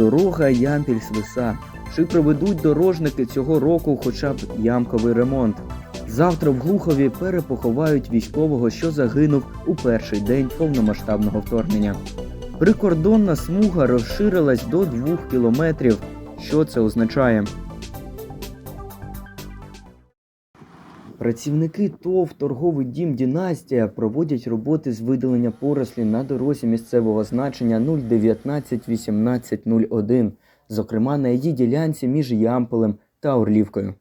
Дорога Ямпіль-Свиса. Чи проведуть дорожники цього року хоча б ямковий ремонт? Завтра в Глухові перепоховають військового, що загинув у перший день повномасштабного вторгнення. Прикордонна смуга розширилась до 2 кілометрів. Що це означає? Працівники ТОВ торговий дім Дінастія проводять роботи з видалення порослі на дорозі місцевого значення 0191801, зокрема на її ділянці між Ямполем та Орлівкою.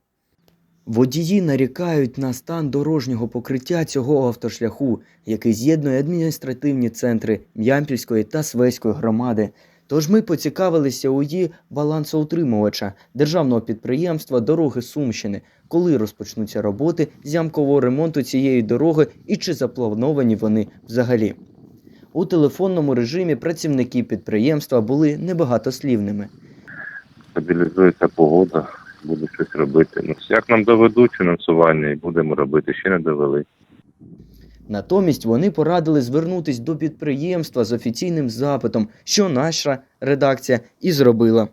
Водії нарікають на стан дорожнього покриття цього автошляху, який з'єднує адміністративні центри Ямпільської та Свеської громади. Тож ми поцікавилися у її балансоутримувача державного підприємства Дороги Сумщини, коли розпочнуться роботи з ямкового ремонту цієї дороги і чи заплановані вони взагалі. У телефонному режимі працівники підприємства були небагатослівними. стабілізується погода, буду щось робити. Ну, як нам доведуть фінансування і будемо робити, ще не довели. Натомість вони порадили звернутись до підприємства з офіційним запитом, що наша редакція і зробила.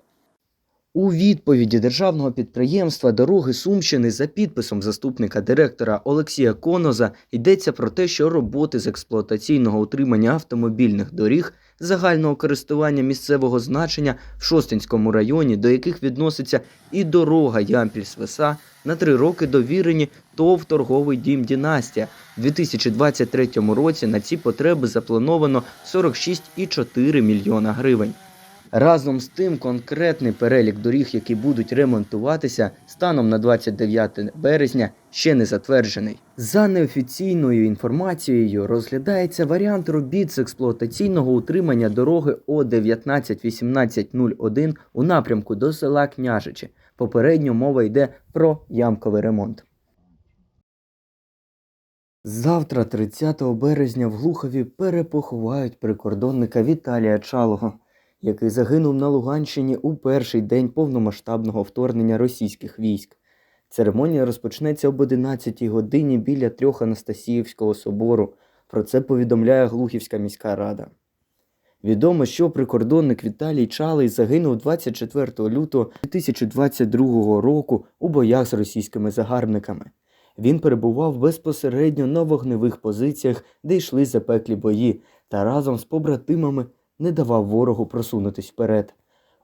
У відповіді державного підприємства Дороги Сумщини за підписом заступника директора Олексія Коноза йдеться про те, що роботи з експлуатаційного утримання автомобільних доріг загального користування місцевого значення в Шостинському районі, до яких відноситься і дорога Ямпіль-Свеса, на три роки довірені ТОВ торговий дім Дінастія. У 2023 році на ці потреби заплановано 46,4 мільйона гривень. Разом з тим, конкретний перелік доріг, які будуть ремонтуватися, станом на 29 березня ще не затверджений. За неофіційною інформацією, розглядається варіант робіт з експлуатаційного утримання дороги О 191801 у напрямку до села Княжичі. Попередньо мова йде про ямковий ремонт. Завтра, 30 березня, в Глухові перепоховають прикордонника Віталія Чалого, який загинув на Луганщині у перший день повномасштабного вторгнення російських військ. Церемонія розпочнеться об 11 годині біля трьох Анастасіївського собору. Про це повідомляє Глухівська міська рада. Відомо, що прикордонник Віталій Чалий загинув 24 лютого 2022 року у боях з російськими загарбниками. Він перебував безпосередньо на вогневих позиціях, де йшли запеклі бої, та разом з побратимами не давав ворогу просунутись вперед.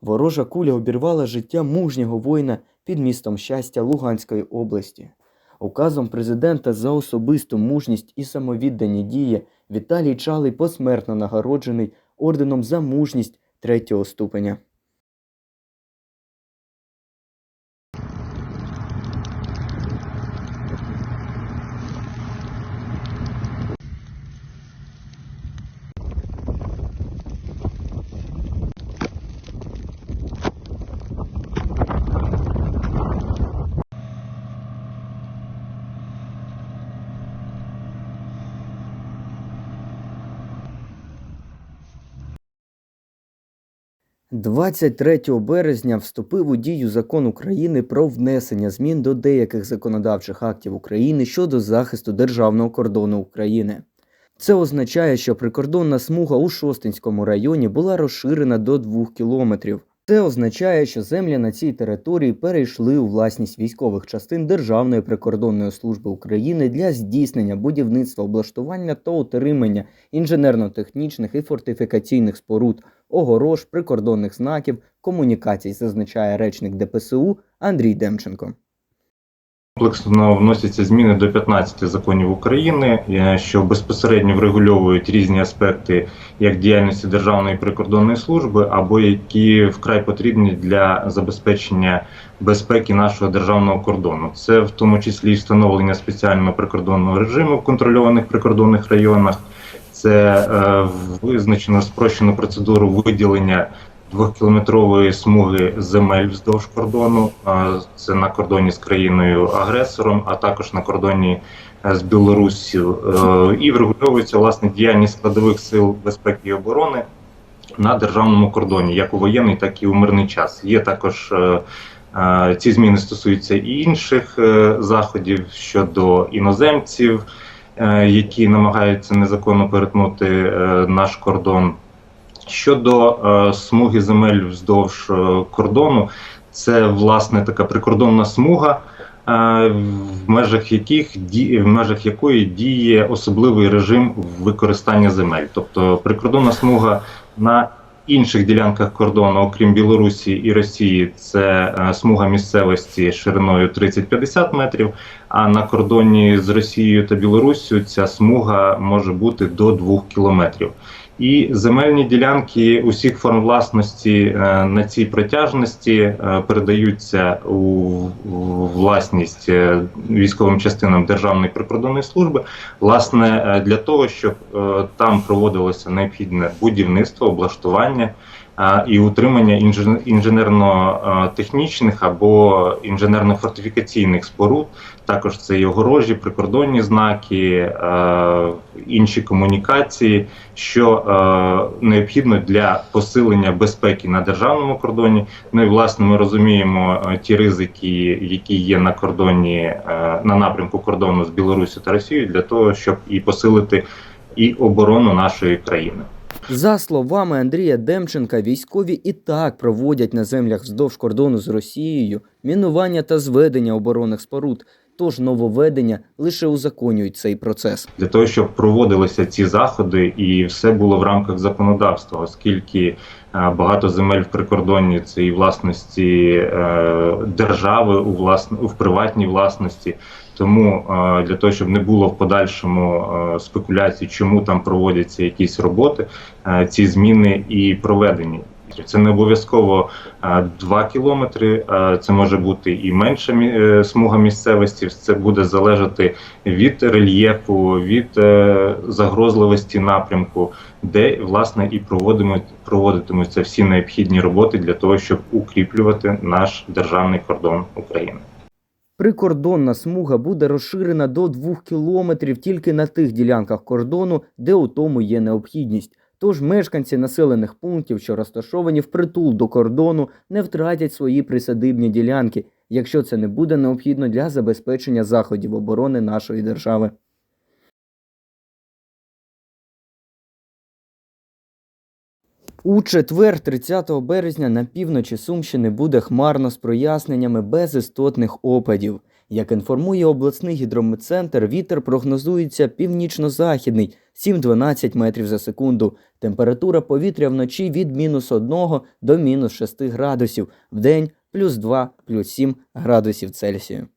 Ворожа куля обірвала життя мужнього воїна під містом щастя Луганської області. Указом президента за особисту мужність і самовіддані дії Віталій Чалий посмертно нагороджений орденом за мужність третього ступеня. – 23 березня вступив у дію закон України про внесення змін до деяких законодавчих актів України щодо захисту державного кордону України. Це означає, що прикордонна смуга у Шостинському районі була розширена до 2 кілометрів. Це означає, що землі на цій території перейшли у власність військових частин Державної прикордонної служби України для здійснення будівництва, облаштування та отримання інженерно-технічних і фортифікаційних споруд, огорож, прикордонних знаків, комунікацій, зазначає речник ДПСУ Андрій Демченко. Комплексно вносяться зміни до 15 законів України, е, що безпосередньо врегульовують різні аспекти як діяльності Державної прикордонної служби, або які вкрай потрібні для забезпечення безпеки нашого державного кордону. Це в тому числі встановлення спеціального прикордонного режиму в контрольованих прикордонних районах. Це е, визначено спрощену процедуру виділення двохкілометрової смуги земель вздовж кордону. Це на кордоні з країною агресором, а також на кордоні е, з Білоруссю. Е, І врегульовується власне діяльність складових сил безпеки і оборони на державному кордоні, як у воєнний, так і у мирний час. Є також е, ці зміни стосуються і інших заходів щодо іноземців, які намагаються незаконно перетнути наш кордон. Щодо е, смуги земель вздовж е, кордону, це власне така прикордонна смуга, е, в межах яких ді, в межах якої діє особливий режим використання земель. Тобто прикордонна смуга на інших ділянках кордону, окрім Білорусі і Росії, це е, смуга місцевості шириною 30-50 метрів. А на кордоні з Росією та Білоруссю ця смуга може бути до 2 кілометрів. І земельні ділянки усіх форм власності е, на цій протяжності е, передаються у власність е, військовим частинам Державної прикордонної служби, власне, для того, щоб там проводилося необхідне будівництво, облаштування і утримання інженерно-технічних або інженерно-фортифікаційних споруд. Також це і огорожі, прикордонні знаки, інші комунікації, що необхідно для посилення безпеки на державному кордоні. Ну і власне ми розуміємо ті ризики, які є на кордоні на напрямку кордону з Білорусі та Росією, для того, щоб і посилити і оборону нашої країни. За словами Андрія Демченка, військові і так проводять на землях вздовж кордону з Росією мінування та зведення оборонних споруд. Тож нововведення лише узаконюють цей процес. для того, щоб проводилися ці заходи, і все було в рамках законодавства, оскільки е, багато земель в прикордонні це і власності е, держави у власн... в приватній власності. Тому е, для того, щоб не було в подальшому спекуляцій, чому там проводяться якісь роботи, ці зміни і проведені. Це не обов'язково 2 кілометри, це може бути і менша е, смуга місцевості. Це буде залежати від рельєфу, від е, загрозливості напрямку, де власне і проводимо проводитимуться всі необхідні роботи для того, щоб укріплювати наш державний кордон України. Прикордонна смуга буде розширена до 2 кілометрів тільки на тих ділянках кордону, де у тому є необхідність. Тож мешканці населених пунктів, що розташовані впритул до кордону, не втратять свої присадибні ділянки, якщо це не буде необхідно для забезпечення заходів оборони нашої держави. У четвер, 30 березня, на півночі Сумщини буде хмарно з проясненнями без істотних опадів. Як інформує обласний гідрометцентр, вітер прогнозується північно-західний 7-12 метрів за секунду. Температура повітря вночі від мінус 1 до мінус 6 градусів, вдень плюс 2, плюс 7 градусів Цельсію.